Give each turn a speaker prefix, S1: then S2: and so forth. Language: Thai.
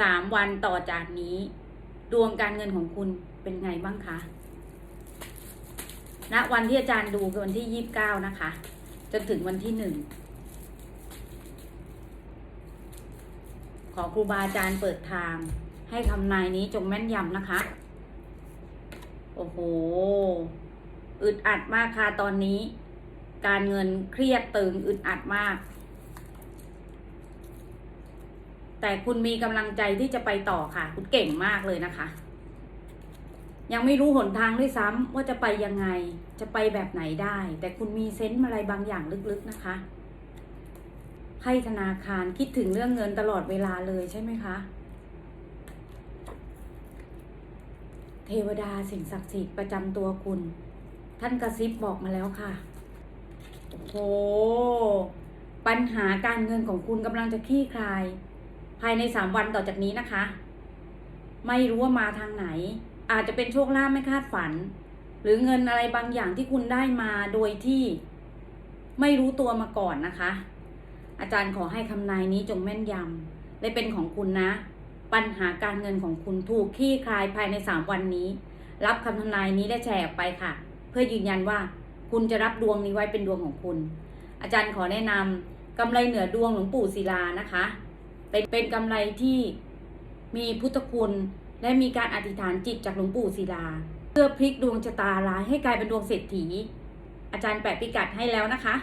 S1: สามวันต่อจากนี้ ดวงการเงินของคุณเป็นไงบ้างคะณวันที่อาจารย์ดูคือวันที่ยี่สิบเก้านะคะ จนถึงวันที่หนึ่งขอครูบาอาจารย์เปิดทาง ให้คำนายนี้จงแม่นยำนะคะ โอ้โห อึดอัดมากค่ะตอนนี้ การเงินเครียดตึงอึดอัดมาก แต่คุณมีกำลังใจที่จะไปต่อค่ะ คุณเก่งมากเลยนะคะ ยังไม่รู้หนทางด้วยซ้ำว่าจะไปยังไงจะไปแบบไหนได้ แต่คุณมีเซนส์อะไรบางอย่างลึกๆนะคะไพ่ธนาคารคิดถึงเรื่องเงินตลอดเวลาเลยใช่ไหมคะ เทวดาสิ่งศักดิ์สิทธิ์ประจำตัวคุณ ท่านกระซิบบอกมาแล้วค่ะ โอ้โหปัญหาการเงินของคุณกำลังจะคลี่คลาย ภายในสามวันต่อจากนี้นะคะ ไม่รู้ว่ามาทางไหน อาจจะเป็นโชคลาภไม่คาดฝัน หรือเงินอะไรบางอย่างที่คุณได้มาโดยที่ไม่รู้ตัวมาก่อนนะคะ อาจารย์ขอให้คำนายนี้จงแม่นยำและเป็นของคุณนะ ปัญหาการเงินของคุณถูกคลี่คลายภายในสามวันนี้ รับคำทำนายนี้และแชร์ออกไปค่ะ เพื่อยืนยันว่าคุณจะรับดวงนี้ไว้เป็นดวงของคุณ อาจารย์ขอแนะนำกำไรเหนือดวงหลวงปู่ศิลานะคะ เป็นเป็นกำไรที่มีพุทธคุณ และมีการอธิษฐานจิตจากหลวงปู่ศิลา เพื่อพลิกดวงชะตาร้ายให้กลายเป็นดวงเศรษฐี อาจารย์แปะพิกัดให้แล้วนะคะ